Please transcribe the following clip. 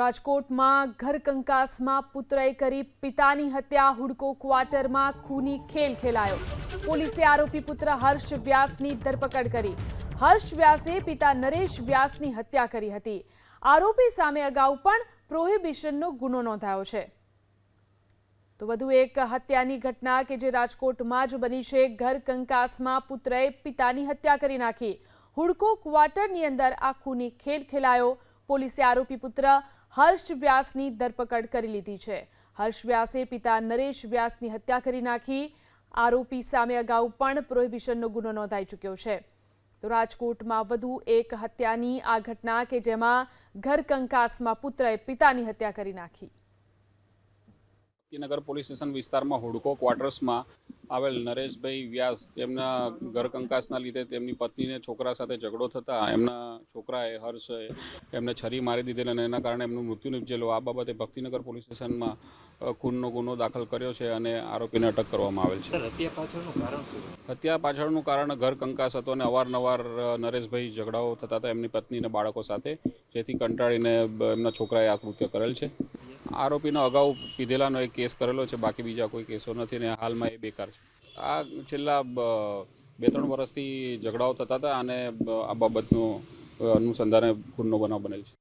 રાજકોટમાં ઘરકંકાસમાં પુત્રએ કરી પિતાની હત્યા. હુડકો ક્વાર્ટરમાં ખૂની ખેલ ખેલાયો. પોલીસે આરોપી પુત્ર હર્ષ વ્યાસની ધરપકડ કરી. હર્ષ વ્યાસે પિતા નરેશ વ્યાસની હત્યા કરી હતી. આરોપી સામે અગાઉ પણ પ્રોહિબિશનનો ગુનો નોંધાયો છે. તો વધુ એક હત્યાની ઘટના કે જે રાજકોટમાં જ બની છે. ઘર કંકાસમાં પુત્રએ પિતાની હત્યા કરી નાખી. હુડકો ક્વાર્ટરની અંદર આ ખૂની ખેલ ખેલાયો. પોલીસે આરોપી પુત્ર હર્ષ વ્યાસની ધરપકડ કરી લીધી છે. હર્ષ વ્યાસે પિતા નરેશ વ્યાસની હત્યા કરી નાખી. આરોપી સામે અગાઉ પણ પ્રોહિબિશનનો ગુનો નોંધાઈ ચૂક્યો છે. તો રાજકોટમાં વધુ એક હત્યાની આ ઘટના કે જેમાં ઘર કંકાસમાં પુત્રએ પિતાની હત્યા કરી નાખી. નગર પોલીસ સ્ટેશન વિસ્તારમાં હુડકો ક્વાર્ટર્સમાં આવેલ નરેશભાઈ વ્યાસ તેમના ઘર કંકાસના લીધે તેમની પત્નીને છોકરા સાથે ઝઘડો થતા એમના છોકરાએ હર્ષે એમને છરી મારી દીધેલ અને એના કારણે એમનું મૃત્યુ નિપજેલું. આ બાબતે ભક્તિનગર પોલીસ સ્ટેશનમાં ખૂનનો ગુનો દાખલ કર્યો છે અને આરોપીને અટક કરવામાં આવેલ છે. હત્યા પાછળનું કારણ શું હત્યા પાછળનું કારણ ઘર કંકાસ હતો અને અવારનવાર નરેશભાઈ ઝઘડાઓ થતા હતા. એમની પત્ની અને બાળકો સાથે જેથી કંટાળીને એમના છોકરાએ આ કૃત્ય કરેલ છે. આરોપીનો અગાઉ પીધેલાનો એક કેસ કરેલો છે, બાકી બીજા કોઈ કેસો નથી ને હાલમાં એ બેકાર છે. આ છેલ્લા બે ત્રણ વર્ષથી ઝઘડાઓ થતા હતા અને આ બાબતનું અનુસંધાને ખૂનનો બનાવ બનેલ છે.